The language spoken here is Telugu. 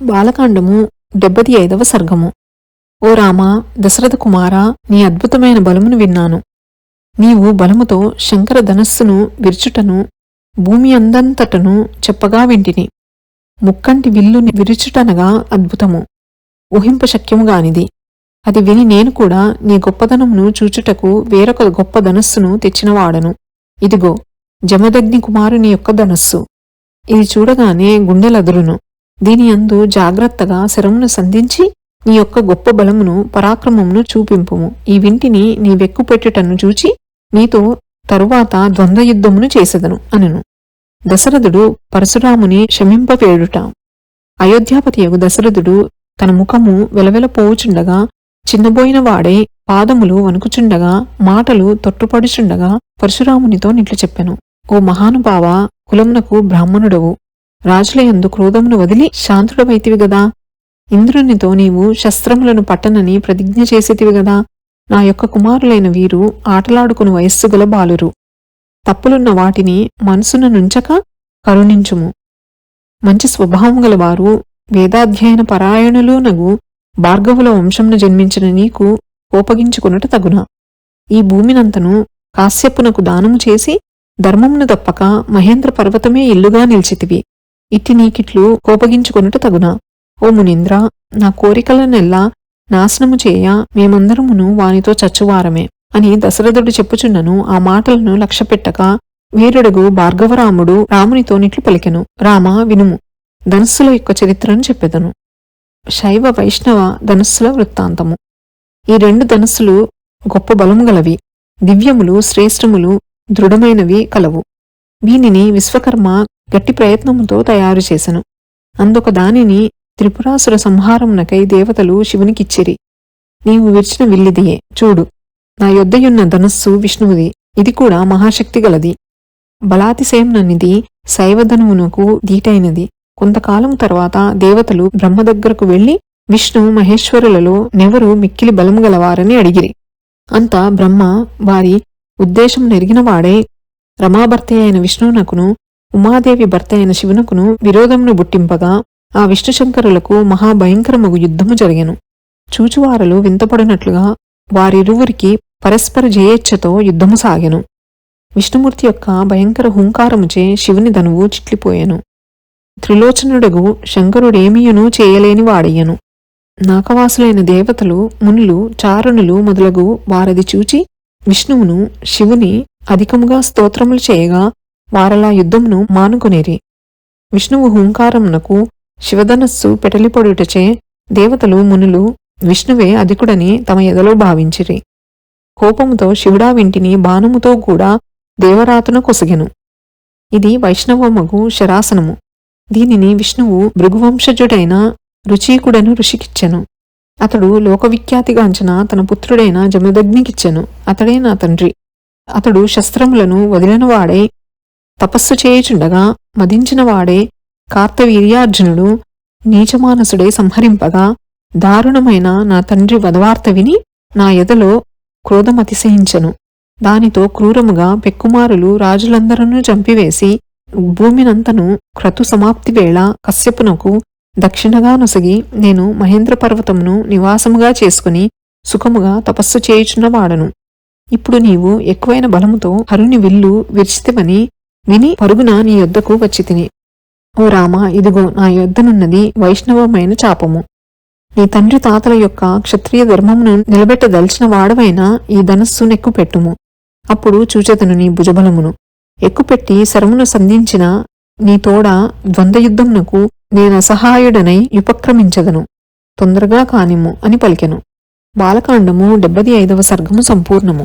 బాలకాండము డెబ్బది ఐదవ సర్గము. ఓ రామ దశరథ కుమారా నీ అద్భుతమైన బలమును విన్నాను. నీవు బలముతో శంకర ధనస్సును విరుచుటను భూమి అందంతటను చెప్పగా వింటిని. ముక్కంటి విల్లుని విరుచుటనగా అద్భుతము. ఊహింప శక్యముగానిది అది విని నేను కూడా నీ గొప్పదనమును చూచుటకు వేరొక గొప్ప ధనస్సును తెచ్చినవాడను. ఇదిగో జమదగ్ని కుమారుని యొక్క ధనస్సు. ఇది చూడగానే గుండెలదురును. దీని అందు జాగ్రత్తగా శరమును సంధించి నీ యొక్క గొప్ప బలమును పరాక్రమమును చూపింపుము. ఈ వింటిని నీ వెక్కుపెట్టుటను చూచి నీతో తరువాత ద్వంద్వయుద్ధమును చేసెదను అనెను. దశరథుడు పరశురాముని శమింపవేడుట అయోధ్యాపతియగు దశరథుడు తన ముఖము వెలవెలపోవుచుండగా చిన్నబోయిన వాడే పాదములు వణుకుచుండగా మాటలు తొట్టుపడుచుండగా పరశురామునితో నిట్లు చెప్పెను ఓ మహానుభావ కులమునకు బ్రాహ్మణుడవు. రాజులయందు క్రోధమును వదిలి శాంతుడవైతివి గదా. ఇంద్రునితో నీవు శస్త్రములను పట్టనని ప్రతిజ్ఞ చేసేతివి గదా. నా యొక్క కుమారులైన వీరు ఆటలాడుకుని వయస్సు గల బాలురు. తప్పులున్న వాటిని మనసున నుంచక కరుణించుము. మంచి స్వభావం గలవారు వేదాధ్యయన పరాయణులు నగు భార్గవుల వంశంను జన్మించిన నీకు కోపగించుకున్నట తగున. ఈ భూమినంతను కాశ్యపునకు దానము చేసి ధర్మమును తప్పక మహేంద్ర పర్వతమే ఇల్లుగా నిలిచితివి. ఇట్టి నీకిట్లు కోపగించుకొనుట తగునా? ఓ మునీంద్ర నా కోరికలనెల్లా నాశనము చేయ మేమందరమును వానితో చచ్చువారమే అని దశరథుడు చెప్పుచున్నను. ఆ మాటలను లక్ష్యపెట్టక వీరుడుగు భార్గవరాముడు రామునితో నిట్లు పలికెను. రామ వినుము ధనుస్సుల యొక్క చరిత్రను చెప్పెదను. శైవ వైష్ణవ ధనుస్సుల వృత్తాంతము. ఈ రెండు ధనుస్సులు గొప్ప బలము గలవి. దివ్యములు శ్రేష్టములు దృఢమైనవి కలవు. వీనిని విశ్వకర్మ గట్టి ప్రయత్నముతో తయారు చేసెను. అందొక దానిని త్రిపురాసుర సంహారమునకై దేవతలు శివునికిచ్చిరి. నీవు విరిచిన విల్లిదియే చూడు. నా యొద్దయున్న ధనస్సు విష్ణువుది ఇది కూడా మహాశక్తి గలది. బలాతిశయంననిది శైవధనువునకు దీటైనది కొంతకాలం తర్వాత దేవతలు బ్రహ్మ దగ్గరకు వెళ్ళి విష్ణు మహేశ్వరులలో నెవరు మిక్కిలి బలము గలవారని అడిగిరి. అంతా బ్రహ్మ వారి ఉద్దేశం నెరిగినవాడే రమాభర్త అయిన విష్ణువునకును ఉమాదేవి భర్త అయిన శివునకును విరోధమును బుట్టింపగా ఆ విష్ణుశంకరులకు మహాభయంకరమగు యుద్ధము జరిగెను. చూచువారలు వింతపడినట్లుగా వారిరువురికి పరస్పర జయేచ్ఛతో యుద్ధము సాగెను. విష్ణుమూర్తి యొక్క భయంకర హుంకారముచే శివుని ధనువు చిట్లిపోయెను. త్రిలోచనుడగు శంకరుడేమియును చేయలేని వాడయ్యను. నాకవాసులైన దేవతలు మునులు చారుణులు మొదలగు వారది చూచి విష్ణువును శివుని అధికముగా స్తోత్రములు చేయగా వారలా యుద్ధమును మానుకొనేరి. విష్ణువు హుంకారమునకు శివధనస్సు పెటలిపొడుటచే దేవతలు మునులు విష్ణువే అధికుడని తమ ఎదలో భావించిరి. కోపముతో శివుడా వింటిని బాణముతో కూడా దేవరాతున కొసగెను. ఇది వైష్ణవమగు శరాసనము. దీనిని విష్ణువు భృగువంశజుడైన రుచీకుడను ఋషికిచ్చెను. అతడు లోకవిఖ్యాతిగాంచిన తన పుత్రుడైన జమదగ్నికిచ్చెను. అతడే నా తండ్రి. అతడు శస్త్రములను వదిలినవాడై తపస్సు చేయుచుండగా మదించినవాడే కార్తవీర్యార్జునుడు నీచమానసుడే సంహరింపగా దారుణమైన నా తండ్రి వధవార్త విని నా ఎదలో క్రోధమతిశయించెను. దానితో క్రూరముగా పెక్కుమారులు రాజులందరూ చంపివేసి భూమినంతను క్రతు సమాప్తి వేళ కశ్యపునకు దక్షిణగా నొసగి నేను మహేంద్ర పర్వతమును నివాసముగా చేసుకుని సుఖముగా తపస్సు చేయుచున్నవాడను. ఇప్పుడు నీవు ఎక్కువైన బలముతో హరుని విల్లు విరిచితివని విని పరుగున నీ యొద్దకు వచ్చి తిని. ఓ రామ ఇదిగో నా యొద్దనున్నది వైష్ణవమైన చాపము. నీ తండ్రి తాతల యొక్క క్షత్రియ ధర్మమును నిలబెట్టదలిచిన వాడవైన ఈ ధనస్సు నెక్కుపెట్టుము అప్పుడు చూచెతను నీ భుజబలమును. ఎక్కుపెట్టి శరమును సంధించిన నీ తోడ ద్వంద్వయుద్ధమునకు నేనసహాయుడనై ఉపక్రమించదను. తొందరగా కానిము అని పలికెను. బాలకాండము డెబ్బది ఐదవ సర్గము సంపూర్ణము.